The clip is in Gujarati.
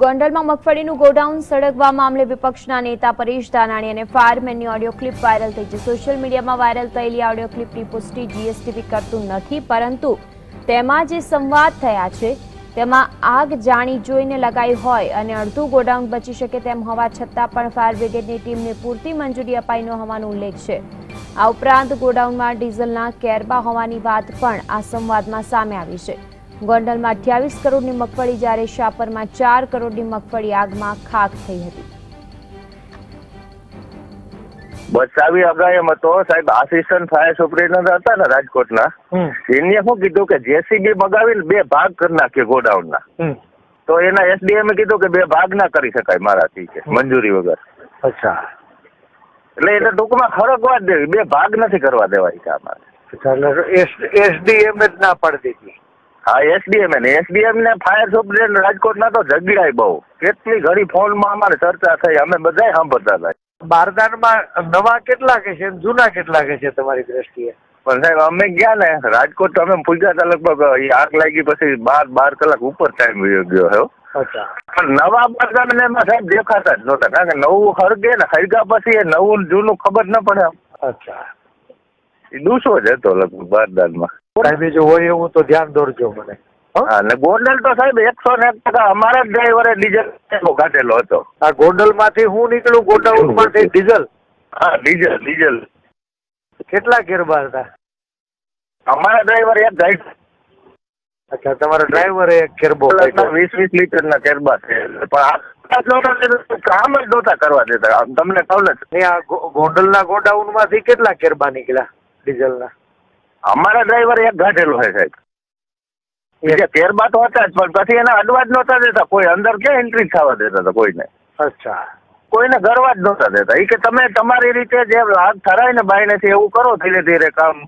ગોંડલમાં મગફળીનું ગોડાઉન સળગવા મામલે વિપક્ષના નેતા પરેશ ધાનાણી અને ફાયરમેનની ઓડિયો ક્લિપ વાયરલ થઈ છે. સોશિયલ મીડિયામાં વાયરલ થયેલી ઓડિયો ક્લિપની પુષ્ટિ જીએસટીવી કરતું નથી, પરંતુ તેમાં જે સંવાદ થયા છે, તેમાં આગ જાણી જોઈને લગાઈ હોય અને અડધું ગોડાઉન બચી શકે તેમ હોવા છતાં પણ ફાયર બ્રિગેડની ટીમને પૂરતી મંજૂરી અપાઈ ન હોવાનો ઉલ્લેખ છે. આ ઉપરાંત ગોડાઉનમાં ડીઝલના કેરબા હોવાની વાત પણ આ સંવાદમાં સામે આવી છે. ગોંડલમાં અઠ્યાવીસ કરોડની મગફળી જ્યારે શાપરમાં ચાર કરોડની મગફળી આગમાં ખાખ થઈ હતી. બચાવી અગાય એમ હતો. સાહેબ આસિસ્ટન્ટ ફાયર સુપ્રિન્ટેન્ડન્ટ હતા ને રાજકોટના. એને શું કીધું કે જેસીબી મગાવીને બે ભાગ કરી નાખ્યો ગોડાઉનના. તો એના એસડીએમ કીધું કે બે ભાગ ના કરી શકાય મારાથી કે મંજૂરી વગર. અચ્છા. એટલે એટલે ટૂંકમાં ખરકવા જ દેવી. બે ભાગ નથી કરવા દેવાય કે અમારે એસડીએમ જ ના પાડી દીધી. હા એસડીએમ ને. એસડીએમ ને ફાયર સુપ્રિન્ટેન્ડન્ટ રાજકોટના તો જગ્યાએ બહુ. કેટલી ઘણી ફોનમાં અમારે ચર્ચા થઈ. અમે બધાય સાંભળતા હતા. બારદાનમાં નવા કેટલા કે છે? જૂના કેટલા કે છે તમારી દ્રષ્ટિએ? પણ સાહેબ અમે ગયા ને રાજકોટ તો અમે પૂછ્યા હતા લગભગ આગ લાગી પછી બાર બાર કલાક ઉપર ટાઈમ ગયો હે. પણ નવા બારદાન ને એમાં સાહેબ દેખાતા જ નહોતા કારણ કે નવું હરગે ને હરગા પછી એ નવું જૂનું ખબર ન પડે અચ્છા. દૂસો જ હતો લગભગ બારદાનમાં કાંઈ બીજું હોય એવું તો ધ્યાન દોરજો મને. અને હા ને ગોંડલ તો સાહેબ એકસો ને ટકા અમારા જ ડ્રાઈવરે ડીઝલ કાઢેલો હતો. આ ગોંડલમાંથી હું નીકળું ગોડાઉનમાંથી ડીઝલ? હા ડીઝલ ડીઝલ. કેટલા કેરબા હતા? અમારા ડ્રાઈવર એક ગાઈડ અચ્છા તમારા ડ્રાઈવરે એક કેરબો. વીસ વીસ લીટર ના કેરબા છે. પણ કામ જ નહોતા કરવા દેતા. તમને કહું ને ને આ ગો- ગોંડલના ગોડાઉનમાંથી કેટલા કેરબા નીકળ્યા ડીઝલના? અમારા ડ્રાઈવર એક ગાઢેલો છે સાહેબ. બીજા તેરબા તો હતા જ પણ પછી એના અડવા જ નહોતા દેતા. કોઈ અંદર કે એન્ટ્રી થવા દેતા હતા કોઈને? અચ્છા. કોઈને ગરવા જ નહોતા દેતા. એ કે તમે તમારી રીતે જે લાગ થરાય ને બાયનેથી એવું કરો ધીરે ધીરે કામ.